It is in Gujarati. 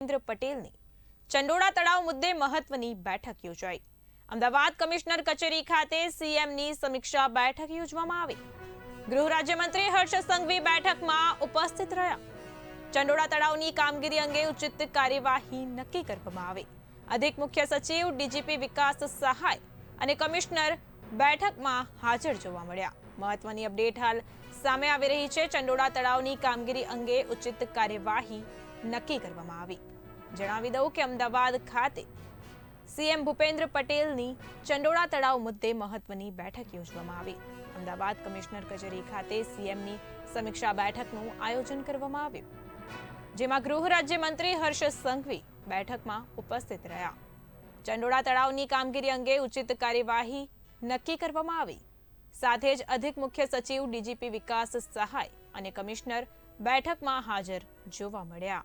ભૂપેન્દ્ર પટેલની ચંડોળા તળાવ મુદ્દે મહત્વની બેઠક યોજાઈ. અમદાવાદ કમિશનર કચેરી ખાતે સીએમની સમીક્ષા બેઠક યોજવામાં આવી. ગૃહ રાજ્યમંત્રી હર્ષ સંઘવી બેઠકમાં ઉપસ્થિત રહ્યા. ચંડોળા તળાવની કામગીરી અંગે ઉચિત કાર્યવાહી નક્કી કરવામાં આવી. અધિક મુખ્ય સચિવ, ડીજીપી વિકાસ સહાય અને કમિશનર બેઠકમાં હાજર જોવા મળ્યા. મહત્વની અપડેટ હાલ સામે આવી રહી છે. ચંડોળા તળાવની કામગીરી અંગે ઉચિત કાર્યવાહી નક્કી કરવામાં આવી. જણાવી દઉં કે અમદાવાદ ખાતે સીએમ ભૂપેન્દ્ર પટેલની ચંડોળા તળાવ મુદ્દે મહત્વની બેઠક યોજવામાં આવી. અમદાવાદ કમિશનર કચેરી ખાતે સીએમની સમીક્ષા બેઠકનું આયોજન કરવામાં આવ્યું. જેમાં ગૃહ રાજ્યમંત્રી હર્ષ સંઘવી બેઠકમાં ઉપસ્થિત રહ્યા. ચંડોળા તળાવની કામગીરી અંગે ઉચિત કાર્યવાહી નક્કી કરવામાં આવી. સાથે જ અધિક મુખ્ય સચિવ ડીજીપી વિકાસ સહાય અને કમિશનર બેઠકમાં હાજર જોવા મળ્યા.